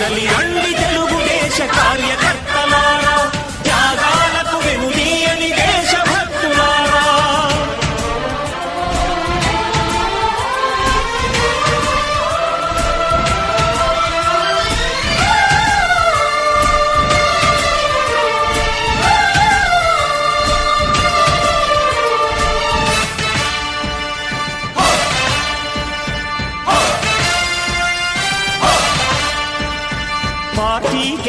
కదలి రండి